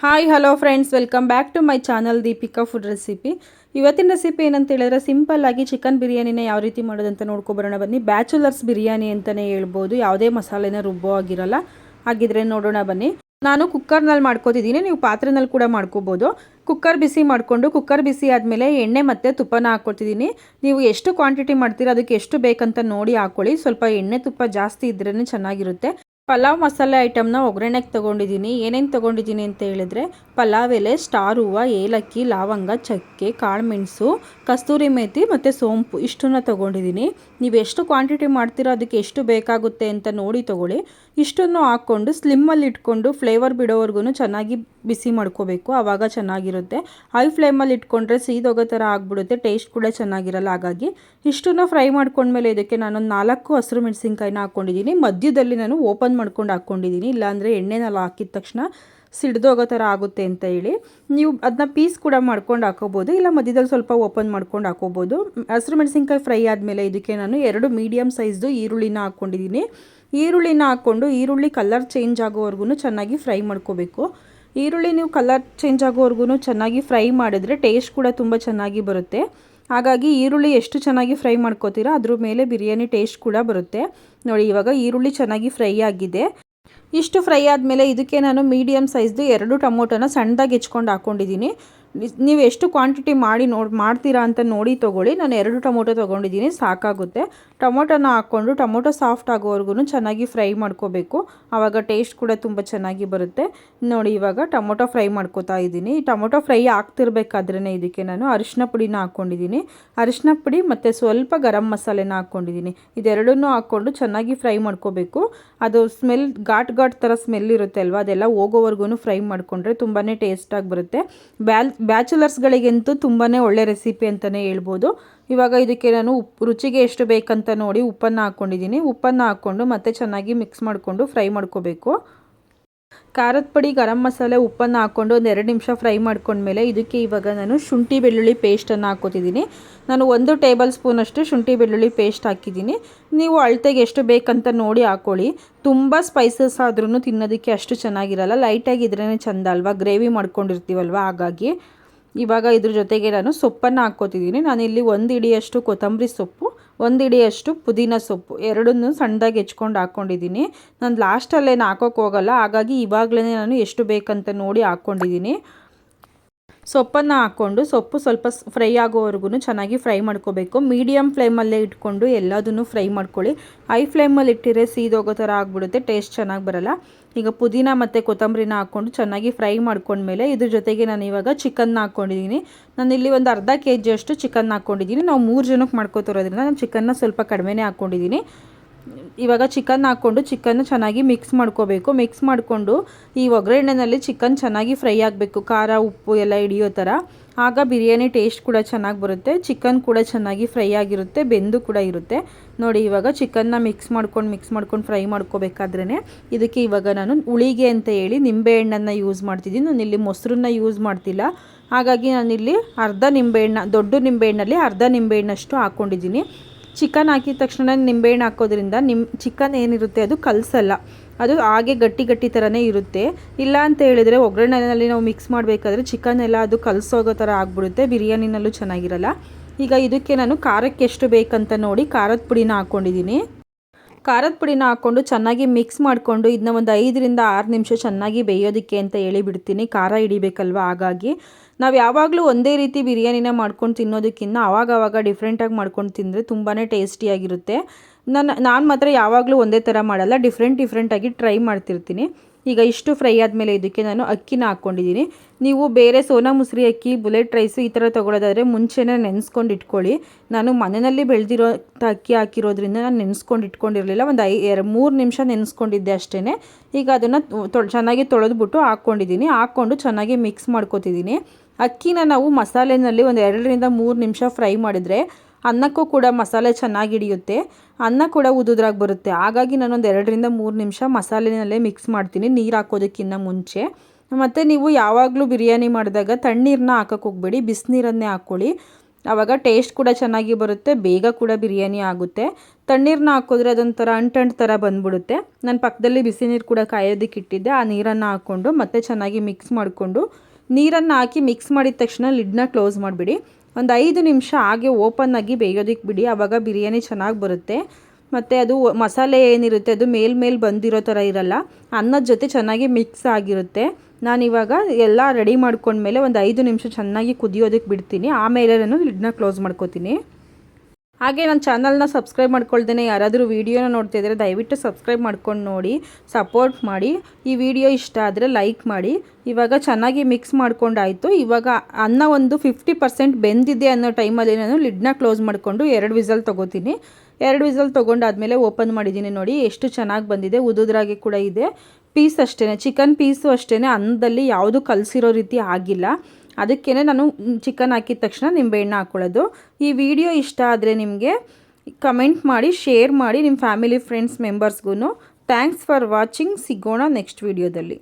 Hi hello friends welcome back to my channel Deepika food recipe ಇವತ್ತಿನ recipe ಏನಂತ ಹೇಳಿದ್ರೆ simple ಆಗಿ chicken ಬಿರಿಯಾನಿನ ಯಾವ ರೀತಿ ಮಾಡೋದಂತ ನೋಡ್ಕೊಬರೋಣ ಬನ್ನಿ ಬ್ಯಾಚುಲರ್ಸ್ ಬಿರಿಯಾನಿ ಅಂತಲೇ ಹೇಳ್ಬೋದು. ಯಾವುದೇ ಮಸಾಲೆನ ರುಬ್ಬೋ ಆಗಿರಲ್ಲ ಹಾಗಿದ್ರೆ ನೋಡೋಣ ಬನ್ನಿ. ನಾನು ಕುಕ್ಕರ್ನಲ್ಲಿ ಮಾಡ್ಕೋತಿದ್ದೀನಿ. ನೀವು ಪಾತ್ರೆನಲ್ಲಿ ಕೂಡ ಮಾಡ್ಕೋಬೋದು. ಕುಕ್ಕರ್ ಬಿಸಿ ಮಾಡಿಕೊಂಡು ಕುಕ್ಕರ್ ಬಿಸಿ ಆದಮೇಲೆ ಎಣ್ಣೆ ಮತ್ತು ತುಪ್ಪನ ಹಾಕ್ಕೊಳ್ತಿದ್ದೀನಿ ನೀವು ಎಷ್ಟು ಕ್ವಾಂಟಿಟಿ ಮಾಡ್ತೀರಾ, ಅದಕ್ಕೆ ಎಷ್ಟು ಬೇಕಂತ ನೋಡಿ ಹಾಕ್ಕೊಳ್ಳಿ ಸ್ವಲ್ಪ ಎಣ್ಣೆ ತುಪ್ಪ ಜಾಸ್ತಿ ಇದ್ರೇ ಚೆನ್ನಾಗಿರುತ್ತೆ. ಪಲಾವ್ ಮಸಾಲೆ ಐಟಮ್ನ ಒಗ್ಗರಣೆಗೆ ತೊಗೊಂಡಿದ್ದೀನಿ. ಏನೇನು ತೊಗೊಂಡಿದ್ದೀನಿ ಅಂತ ಹೇಳಿದ್ರೆ, ಪಲಾವ್ ಎಲೆ, ಸ್ಟಾರ್ ಹೂವು, ಏಲಕ್ಕಿ, ಲವಂಗ, ಚಕ್ಕೆ, ಕಾಳುಮೆಣಸು, ಕಸ್ತೂರಿ ಮೇಥಿ ಮತ್ತು ಸೋಂಪು ಇಷ್ಟನ್ನು ತೊಗೊಂಡಿದ್ದೀನಿ. ನೀವು ಎಷ್ಟು ಕ್ವಾಂಟಿಟಿ ಮಾಡ್ತೀರೋ ಅದಕ್ಕೆ ಎಷ್ಟು ಬೇಕಾಗುತ್ತೆ ಅಂತ ನೋಡಿ ತೊಗೊಳ್ಳಿ. ಇಷ್ಟನ್ನು ಹಾಕ್ಕೊಂಡು ಸ್ಲಿಮ್ಮಲ್ಲಿ ಇಟ್ಕೊಂಡು ಫ್ಲೇವರ್ ಬಿಡೋವರೆಗೂ ಚೆನ್ನಾಗಿ ಬಿಸಿ ಮಾಡ್ಕೋಬೇಕು, ಆವಾಗ ಚೆನ್ನಾಗಿರುತ್ತೆ. ಹೈ ಫ್ಲೇಮಲ್ಲಿ ಇಟ್ಕೊಂಡ್ರೆ ಸೀದೋಗೋ ಥರ ಆಗಿಬಿಡುತ್ತೆ ಟೇಸ್ಟ್ ಕೂಡ ಚೆನ್ನಾಗಿರಲ್ಲ. ಹಾಗಾಗಿ ಇಷ್ಟನ್ನು ಫ್ರೈ ಮಾಡ್ಕೊಂಡ್ಮೇಲೆ ಇದಕ್ಕೆ ನಾನೊಂದು ನಾಲ್ಕು ಹಸಿರು ಮೆಣಸಿನ್ಕಾಯಿನ ಹಾಕ್ಕೊಂಡಿದ್ದೀನಿ ಮಧ್ಯದಲ್ಲಿ ನಾನು ಓಪನ್ ಮಾಡ್ಕೊಂಡು ಹಾಕ್ಕೊಂಡಿದ್ದೀನಿ ಇಲ್ಲಾಂದರೆ ಎಣ್ಣೆನಲ್ಲಿ ಹಾಕಿದ ತಕ್ಷಣ ಸಿಡ್ದೋಗೋ ಥರ ಆಗುತ್ತೆ ಅಂತ ಹೇಳಿ. ನೀವು ಅದನ್ನ ಪೀಸ್ ಕೂಡ ಮಾಡ್ಕೊಂಡು ಹಾಕೋಬೋದು, ಇಲ್ಲ ಮಧ್ಯದಲ್ಲಿ ಸ್ವಲ್ಪ ಓಪನ್ ಮಾಡ್ಕೊಂಡು ಹಾಕೋಬೋದು. ಹಸಿರು ಮೆಣಸಿನ್ಕಾಯಿ ಫ್ರೈ ಆದಮೇಲೆ ಇದಕ್ಕೆ ನಾನು ಎರಡು ಮೀಡಿಯಮ್ ಸೈಜ್ದು ಈರುಳ್ಳಿನ ಹಾಕ್ಕೊಂಡಿದ್ದೀನಿ. ಈರುಳ್ಳಿನ ಹಾಕ್ಕೊಂಡು ಈರುಳ್ಳಿ ಕಲರ್ ಚೇಂಜ್ ಆಗೋವರೆಗೂ ಚೆನ್ನಾಗಿ ಫ್ರೈ ಮಾಡ್ಕೋಬೇಕು. ಈರುಳ್ಳಿ ನೀವು ಕಲರ್ ಚೇಂಜ್ ಆಗೋವರೆಗೂ ಚೆನ್ನಾಗಿ ಫ್ರೈ ಮಾಡಿದ್ರೆ ಟೇಸ್ಟ್ ಕೂಡ ತುಂಬ ಚೆನ್ನಾಗಿ ಬರುತ್ತೆ. ಹಾಗಾಗಿ ಈರುಳ್ಳಿ ಎಷ್ಟು ಚೆನ್ನಾಗಿ ಫ್ರೈ ಮಾಡ್ಕೋತೀರಾ ಅದ್ರ ಮೇಲೆ ಬಿರಿಯಾನಿ ಟೇಸ್ಟ್ ಕೂಡ ಬರುತ್ತೆ. ನೋಡಿ, ಇವಾಗ ಈರುಳ್ಳಿ ಚೆನ್ನಾಗಿ ಫ್ರೈ ಆಗಿದೆ. ಇಷ್ಟು ಫ್ರೈ ಆದಮೇಲೆ ಇದಕ್ಕೆ ನಾನು ಮೀಡಿಯಮ್ ಸೈಜ್ದು ಎರಡು ಟೊಮೊಟೊನ ಸಣ್ಣದಾಗಿ ಹೆಚ್ಕೊಂಡು ಹಾಕ್ಕೊಂಡಿದ್ದೀನಿ. ನೀವು ಎಷ್ಟು ಕ್ವಾಂಟಿಟಿ ಮಾಡಿ ನೋಡಿ ಮಾಡ್ತೀರಾ ಅಂತ ನೋಡಿ ತೊಗೊಳ್ಳಿ. ನಾನು ಎರಡು ಟೊಮೊಟೊ ತೊಗೊಂಡಿದ್ದೀನಿ, ಸಾಕಾಗುತ್ತೆ. ಟೊಮೊಟೊನ ಹಾಕ್ಕೊಂಡು, ಟೊಮೊಟೊ ಸಾಫ್ಟ್ ಆಗೋವರೆಗೂ ಚೆನ್ನಾಗಿ ಫ್ರೈ ಮಾಡ್ಕೋಬೇಕು. ಆವಾಗ ಟೇಸ್ಟ್ ಕೂಡ ತುಂಬ ಚೆನ್ನಾಗಿ ಬರುತ್ತೆ. ನೋಡಿ, ಇವಾಗ ಟೊಮೊಟೊ ಫ್ರೈ ಮಾಡ್ಕೋತಾ ಇದ್ದೀನಿ. ಟೊಮೊಟೊ ಫ್ರೈ ಆಗ್ತಿರ್ಬೇಕಾದ್ರೇ ಇದಕ್ಕೆ ನಾನು ಅರಿಶಿನ ಪುಡಿನ ಹಾಕ್ಕೊಂಡಿದ್ದೀನಿ. ಅರಿಶಿನ ಪುಡಿ ಮತ್ತು ಸ್ವಲ್ಪ ಗರಂ ಮಸಾಲೆನ ಹಾಕ್ಕೊಂಡಿದ್ದೀನಿ. ಇದೆರಡನ್ನೂ ಹಾಕ್ಕೊಂಡು ಚೆನ್ನಾಗಿ ಫ್ರೈ ಮಾಡ್ಕೋಬೇಕು. ಅದು ಸ್ಮೆಲ್ ಘಾಟ್ ಘಾಟ್ ಥರ ಸ್ಮೆಲ್ ಇರುತ್ತೆ ಅಲ್ವಾ ಅದೆಲ್ಲ ಹೋಗೋವರೆಗೂ ಫ್ರೈ ಮಾಡಿಕೊಂಡ್ರೆ ತುಂಬಾ ಟೇಸ್ಟಾಗಿ ಬರುತ್ತೆ. ಬ್ಯಾಲ್ ಬ್ಯಾಚುಲರ್ಸ್ಗಳಿಗಂತೂ ತುಂಬಾ ಒಳ್ಳೆ ರೆಸಿಪಿ ಅಂತಲೇ ಹೇಳ್ಬೋದು. ಇವಾಗ ಇದಕ್ಕೆ ನಾನು ಉಪ್ಪು ರುಚಿಗೆ ಎಷ್ಟು ಬೇಕಂತ ನೋಡಿ ಉಪ್ಪನ್ನು ಹಾಕ್ಕೊಂಡಿದ್ದೀನಿ ಉಪ್ಪನ್ನು ಹಾಕ್ಕೊಂಡು ಮತ್ತೆ ಚೆನ್ನಾಗಿ ಮಿಕ್ಸ್ ಮಾಡಿಕೊಂಡು ಫ್ರೈ ಮಾಡ್ಕೋಬೇಕು. ಖಾರದ ಪುಡಿ, ಗರಂ ಮಸಾಲೆ, ಉಪ್ಪನ್ನು ಹಾಕ್ಕೊಂಡು ಒಂದು ಎರಡು ನಿಮಿಷ ಫ್ರೈ ಮಾಡ್ಕೊಂಡ್ಮೇಲೆ ಇದಕ್ಕೆ ಇವಾಗ ನಾನು ಶುಂಠಿ ಬೆಳ್ಳುಳ್ಳಿ ಪೇಸ್ಟನ್ನು ಹಾಕೋತಿದ್ದೀನಿ ನಾನು ಒಂದು ಟೇಬಲ್ ಸ್ಪೂನಷ್ಟು ಶುಂಠಿ ಬೆಳ್ಳುಳ್ಳಿ ಪೇಸ್ಟ್ ಹಾಕಿದ್ದೀನಿ. ನೀವು ಅಳತೆಗೆ ಎಷ್ಟು ಬೇಕಂತ ನೋಡಿ ಹಾಕ್ಕೊಳ್ಳಿ ತುಂಬ ಸ್ಪೈಸಸ್ ಆದ್ರೂ ತಿನ್ನೋದಕ್ಕೆ ಅಷ್ಟು ಚೆನ್ನಾಗಿರಲ್ಲ. ಲೈಟಾಗಿದ್ರೇ ಚೆಂದ ಅಲ್ವಾ? ಗ್ರೇವಿ ಮಾಡ್ಕೊಂಡಿರ್ತೀವಲ್ವ? ಹಾಗಾಗಿ ಇವಾಗ ಇದ್ರ ಜೊತೆಗೆ ನಾನು ಸೊಪ್ಪನ್ನು ಹಾಕ್ಕೋತಿದ್ದೀನಿ. ನಾನಿಲ್ಲಿ ಒಂದು ಇಡಿಯಷ್ಟು ಕೊತ್ತಂಬರಿ ಸೊಪ್ಪು ಒಂದು ಇಡಿಯಷ್ಟು ಪುದೀನ ಸೊಪ್ಪು. ಎರಡನ್ನೂ ಸಣ್ಣದಾಗಿ ಹೆಚ್ಕೊಂಡು ಹಾಕ್ಕೊಂಡಿದ್ದೀನಿ. ನಾನು ಲಾಸ್ಟಲ್ಲೇನು ಹಾಕೋಕ್ಕೋಗಲ್ಲ ಹಾಗಾಗಿ ಇವಾಗಲೇ ನಾನು ಎಷ್ಟು ಬೇಕಂತ ನೋಡಿ ಹಾಕ್ಕೊಂಡಿದ್ದೀನಿ. ಸೊಪ್ಪನ್ನು ಹಾಕ್ಕೊಂಡು ಸೊಪ್ಪು ಸ್ವಲ್ಪ ಫ್ರೈ ಆಗೋವರೆಗೂ ಚೆನ್ನಾಗಿ ಫ್ರೈ ಮಾಡ್ಕೋಬೇಕು. ಮೀಡಿಯಮ್ ಫ್ಲೇಮಲ್ಲೇ ಇಟ್ಕೊಂಡು ಎಲ್ಲದನ್ನು ಫ್ರೈ ಮಾಡ್ಕೊಳ್ಳಿ. ಹೈ ಫ್ಲೇಮಲ್ಲಿ ಇಟ್ಟಿರೆ ಸೀದೋಗೋ ಥರ ಆಗಿಬಿಡುತ್ತೆ, ಟೇಸ್ಟ್ ಚೆನ್ನಾಗಿ ಬರಲ್ಲ. ಈಗ ಪುದೀನ ಮತ್ತು ಕೊತ್ತಂಬರಿನ ಹಾಕ್ಕೊಂಡು ಚೆನ್ನಾಗಿ ಫ್ರೈ ಮಾಡ್ಕೊಂಡ್ಮೇಲೆ ಇದ್ರ ಜೊತೆಗೆ ನಾನು ಇವಾಗ ಚಿಕನ್ನ ಹಾಕ್ಕೊಂಡಿದ್ದೀನಿ. ನಾನು ಇಲ್ಲಿ ಒಂದು ಅರ್ಧ ಕೆ ಜಿಯಷ್ಟು ಚಿಕನ್ ಹಾಕ್ಕೊಂಡಿದ್ದೀನಿ. ನಾವು ಮೂರು ಜನಕ್ಕೆ ಮಾಡ್ಕೋತಿರೋದ್ರಿಂದ ನಾನು ಚಿಕನ್ನ ಸ್ವಲ್ಪ ಕಡಿಮೆನೇ ಹಾಕ್ಕೊಂಡಿದ್ದೀನಿ. ಇವಾಗ ಚಿಕನ್ ಹಾಕ್ಕೊಂಡು ಚಿಕನ್ ಚೆನ್ನಾಗಿ ಮಿಕ್ಸ್ ಮಾಡ್ಕೋಬೇಕು. ಮಿಕ್ಸ್ ಮಾಡಿಕೊಂಡು ಈ ಒಗ್ಗರಣೆಯಲ್ಲಿ ಚಿಕನ್ ಚೆನ್ನಾಗಿ ಫ್ರೈ ಆಗಬೇಕು. ಖಾರ, ಉಪ್ಪು ಎಲ್ಲ ಹಿಡಿಯೋ ಥರ. ಆಗ ಬಿರಿಯಾನಿ ಟೇಸ್ಟ್ ಕೂಡ ಚೆನ್ನಾಗಿ ಬರುತ್ತೆ. ಚಿಕನ್ ಕೂಡ ಚೆನ್ನಾಗಿ ಫ್ರೈ ಆಗಿರುತ್ತೆ. ಬೆಂದು ಕೂಡ ಇರುತ್ತೆ. ನೋಡಿ, ಇವಾಗ ಚಿಕನ್ನ ಮಿಕ್ಸ್ ಮಾಡ್ಕೊಂಡು ಮಿಕ್ಸ್ ಮಾಡ್ಕೊಂಡು ಫ್ರೈ ಮಾಡ್ಕೋಬೇಕಾದ್ರೇ ಇದಕ್ಕೆ ಇವಾಗ ನಾನು ಉಳಿಗೆ ಅಂತ ಹೇಳಿ ನಿಂಬೆಹಣ್ಣನ್ನು ಯೂಸ್ ಮಾಡ್ತಿದ್ದೀನಿ. ನಾನು ಇಲ್ಲಿ ಮೊಸರನ್ನ ಯೂಸ್ ಮಾಡ್ತಿಲ್ಲ. ಹಾಗಾಗಿ ನಾನಿಲ್ಲಿ ಅರ್ಧ ನಿಂಬೆಹಣ್ಣು ದೊಡ್ಡ ನಿಂಬೆಹಣ್ಣಲ್ಲಿ ಅರ್ಧ ನಿಂಬೆಹಣ್ಣಷ್ಟು ಹಾಕ್ಕೊಂಡಿದ್ದೀನಿ ಚಿಕನ್ ಹಾಕಿದ ತಕ್ಷಣ ನಿಂಬೆಹಣ್ಣು ಹಾಕೋದ್ರಿಂದ ನಿಮ್ಮ ಚಿಕನ್ ಏನಿರುತ್ತೆ ಅದು ಕಲಸಲ್ಲ. ಅದು ಹಾಗೆ ಗಟ್ಟಿ ಗಟ್ಟಿ ಥರನೇ ಇರುತ್ತೆ. ಇಲ್ಲ ಅಂತ ಹೇಳಿದರೆ ಒಗ್ಗರಣೆಯಲ್ಲಿ ನಾವು ಮಿಕ್ಸ್ ಮಾಡಬೇಕಾದ್ರೆ ಚಿಕನ್ ಎಲ್ಲ ಅದು ಕಲಸೋಗೋ ಥರ ಆಗಿಬಿಡುತ್ತೆ. ಬಿರಿಯಾನಿನಲ್ಲೂ ಚೆನ್ನಾಗಿರಲ್ಲ. ಈಗ ಇದಕ್ಕೆ ನಾನು ಖಾರಕ್ಕೆ ಎಷ್ಟು ಬೇಕಂತ ನೋಡಿ ಖಾರದ ಪುಡಿನ ಹಾಕ್ಕೊಂಡಿದ್ದೀನಿ ಖಾರದ ಪುಡಿನ ಹಾಕ್ಕೊಂಡು ಚೆನ್ನಾಗಿ ಮಿಕ್ಸ್ ಮಾಡಿಕೊಂಡು ಇದನ್ನ ಒಂದು ಐದರಿಂದ ಆರು ನಿಮಿಷ ಚೆನ್ನಾಗಿ ಬೇಯೋದಕ್ಕೆ ಅಂತ ಹೇಳಿ ಬಿಡ್ತೀನಿ. ಖಾರ ಹಿಡಿಬೇಕಲ್ವ? ಹಾಗಾಗಿ ನಾವು ಯಾವಾಗಲೂ ಒಂದೇ ರೀತಿ ಬಿರಿಯಾನಿನ ಮಾಡ್ಕೊಂಡು ತಿನ್ನೋದಕ್ಕಿಂತ ಆವಾಗ ಆವಾಗ ಡಿಫ್ರೆಂಟಾಗಿ ಮಾಡ್ಕೊಂಡು ತಿಂದರೆ ತುಂಬಾ ಟೇಸ್ಟಿಯಾಗಿರುತ್ತೆ ನಾನು ನಾನು ಮಾತ್ರ ಯಾವಾಗಲೂ ಒಂದೇ ಥರ ಮಾಡಲ್ಲ ಡಿಫ್ರೆಂಟ್ ಡಿಫ್ರೆಂಟಾಗಿ ಟ್ರೈ ಮಾಡ್ತಿರ್ತೀನಿ. ಈಗ ಇಷ್ಟು ಫ್ರೈ ಆದಮೇಲೆ ಇದಕ್ಕೆ ನಾನು ಅಕ್ಕಿನ ಹಾಕ್ಕೊಂಡಿದ್ದೀನಿ. ನೀವು ಬೇರೆ ಸೋನಾ ಮುಸ್ರಿ ಅಕ್ಕಿ, ಬುಲೆಟ್ ರೈಸು ಈ ಥರ ತೊಗೊಳೋದಾದರೆ ಮುಂಚೆನೇ ನೆನೆಸ್ಕೊಂಡು ಇಟ್ಕೊಳ್ಳಿ. ನಾನು ಮನೆಯಲ್ಲಿ ಬೆಳೆದಿರೋ ಅಕ್ಕಿ ಹಾಕಿರೋದ್ರಿಂದ ನಾನು ನೆನೆಸ್ಕೊಂಡು ಇಟ್ಕೊಂಡಿರಲಿಲ್ಲ. ಒಂದು ಐ ಎರಡು ಮೂರು ನಿಮಿಷ ನೆನೆಸ್ಕೊಂಡಿದ್ದೆ ಅಷ್ಟೇ ಈಗ ಅದನ್ನು ತೊ ಚೆನ್ನಾಗಿ ತೊಳೆದ್ಬಿಟ್ಟು ಹಾಕ್ಕೊಂಡಿದ್ದೀನಿ. ಹಾಕ್ಕೊಂಡು ಚೆನ್ನಾಗಿ ಮಿಕ್ಸ್ ಮಾಡ್ಕೊತಿದ್ದೀನಿ. ಅಕ್ಕಿನ ನಾವು ಮಸಾಲೆನಲ್ಲಿ ಒಂದು ಎರಡರಿಂದ ಮೂರು ನಿಮಿಷ ಫ್ರೈ ಮಾಡಿದರೆ ಅನ್ನಕ್ಕೂ ಕೂಡ ಮಸಾಲೆ ಚೆನ್ನಾಗಿ ಹಿಡಿಯುತ್ತೆ. ಅನ್ನ ಕೂಡ ಉದುದ್ರಾಗ ಬರುತ್ತೆ. ಹಾಗಾಗಿ ನಾನೊಂದು ಎರಡರಿಂದ ಮೂರು ನಿಮಿಷ ಮಸಾಲೆನಲ್ಲೇ ಮಿಕ್ಸ್ ಮಾಡ್ತೀನಿ. ನೀರು ಹಾಕೋದಕ್ಕಿಂತ ಮುಂಚೆ. ಮತ್ತು ನೀವು ಯಾವಾಗಲೂ ಬಿರಿಯಾನಿ ಮಾಡಿದಾಗ ತಣ್ಣೀರನ್ನ ಹಾಕಕ್ಕೆ ಹೋಗಬೇಡಿ. ಬಿಸಿನೀರನ್ನೇ ಹಾಕ್ಕೊಳ್ಳಿ ಆವಾಗ ಟೇಸ್ಟ್ ಕೂಡ ಚೆನ್ನಾಗಿ ಬರುತ್ತೆ. ಬೇಗ ಕೂಡ ಬಿರಿಯಾನಿ ಆಗುತ್ತೆ. ತಣ್ಣೀರನ್ನ ಹಾಕಿದ್ರೆ ಅದೊಂಥರ ಅಂಟಂಟ್ ಥರ ಬಂದ್ಬಿಡುತ್ತೆ. ನಾನು ಪಕ್ಕದಲ್ಲಿ ಬಿಸಿ ನೀರು ಕೂಡ ಕಾಯೋದಕ್ಕೆ ಇಟ್ಟಿದ್ದೆ. ಆ ನೀರನ್ನು ಹಾಕ್ಕೊಂಡು ಮತ್ತೆ ಚೆನ್ನಾಗಿ ಮಿಕ್ಸ್ ಮಾಡಿಕೊಂಡು ನೀರನ್ನು ಹಾಕಿ ಮಿಕ್ಸ್ ಮಾಡಿದ ತಕ್ಷಣ ಲಿಡ್ನ ಕ್ಲೋಸ್ ಮಾಡಿಬಿಡಿ. ಒಂದು ಐದು ನಿಮಿಷ ಹಾಗೆ ಓಪನ್ ಆಗಿ ಬೇಯೋದಕ್ಕೆ ಬಿಡಿ ಆವಾಗ ಬಿರಿಯಾನಿ ಚೆನ್ನಾಗಿ ಬರುತ್ತೆ. ಮತ್ತು ಅದು ಮಸಾಲೆ ಏನಿರುತ್ತೆ, ಅದು ಮೇಲ್ ಮೇಲೆ ಬಂದಿರೋ ಥರ ಇರಲ್ಲ. ಅನ್ನದ ಜೊತೆ ಚೆನ್ನಾಗಿ ಮಿಕ್ಸ್ ಆಗಿರುತ್ತೆ. ನಾನಿವಾಗ ಎಲ್ಲ ರೆಡಿ ಮಾಡ್ಕೊಂಡ್ಮೇಲೆ ಒಂದು ಐದು ನಿಮಿಷ ಚೆನ್ನಾಗಿ ಕುದಿಯೋದಕ್ಕೆ ಬಿಡ್ತೀನಿ. ಆಮೇಲೆ ನಾನು ಲಿಡ್ನ ಕ್ಲೋಸ್ ಮಾಡ್ಕೋತೀನಿ. ಹಾಗೆ ನನ್ನ ಚಾನಲ್ನ ಸಬ್ಸ್ಕ್ರೈಬ್ ಮಾಡ್ಕೊಳ್ದೇನೆ ಯಾರಾದರೂ ವೀಡಿಯೋನ ನೋಡ್ತಿದ್ರೆ ದಯವಿಟ್ಟು ಸಬ್ಸ್ಕ್ರೈಬ್ ಮಾಡ್ಕೊಂಡು ನೋಡಿ, ಸಪೋರ್ಟ್ ಮಾಡಿ. ಈ ವಿಡಿಯೋ ಇಷ್ಟ ಆದರೆ ಲೈಕ್ ಮಾಡಿ. ಇವಾಗ ಚೆನ್ನಾಗಿ ಮಿಕ್ಸ್ ಮಾಡ್ಕೊಂಡಾಯಿತು. ಇವಾಗ ಅನ್ನ ಒಂದು ಫಿಫ್ಟಿ ಪರ್ಸೆಂಟ್ ಬೆಂದಿದೆ ಅನ್ನೋ ಟೈಮಲ್ಲಿ ನಾನು ಲಿಡ್ನ ಕ್ಲೋಸ್ ಮಾಡಿಕೊಂಡು ಎರಡು ವಿಸಲ್ ತೊಗೋತೀನಿ. ಎರಡು ವಿಸಲ್ ತೊಗೊಂಡಾದಮೇಲೆ ಓಪನ್ ಮಾಡಿದ್ದೀನಿ ನೋಡಿ, ಎಷ್ಟು ಚೆನ್ನಾಗಿ ಬಂದಿದೆ. ಉದುದ್ರಾಗೆ ಕೂಡ ಇದೆ. ಪೀಸ್ ಅಷ್ಟೇ ಚಿಕನ್ ಪೀಸು ಅಷ್ಟೇ ಅನ್ನದಲ್ಲಿ ಯಾವುದು ಕಲಸಿರೋ ರೀತಿ ಆಗಿಲ್ಲ. ಅದಕ್ಕೇ ನಾನು ಚಿಕನ್ ಹಾಕಿದ ತಕ್ಷಣ ನಿಂಬೆಹಣ್ಣು ಹಾಕ್ಕೊಳ್ಳೋದು ಈ ವಿಡಿಯೋ ಇಷ್ಟ ಆದರೆ ನಿಮಗೆ ಕಮೆಂಟ್ ಮಾಡಿ, ಶೇರ್ ಮಾಡಿ ನಿಮ್ಮ ಫ್ಯಾಮಿಲಿ, ಫ್ರೆಂಡ್ಸ್ ಮೆಂಬರ್ಸ್ಗೂ ಥ್ಯಾಂಕ್ಸ್ ಫಾರ್ ವಾಚಿಂಗ್. ಸಿಗೋಣ ನೆಕ್ಸ್ಟ್ ವಿಡಿಯೋದಲ್ಲಿ.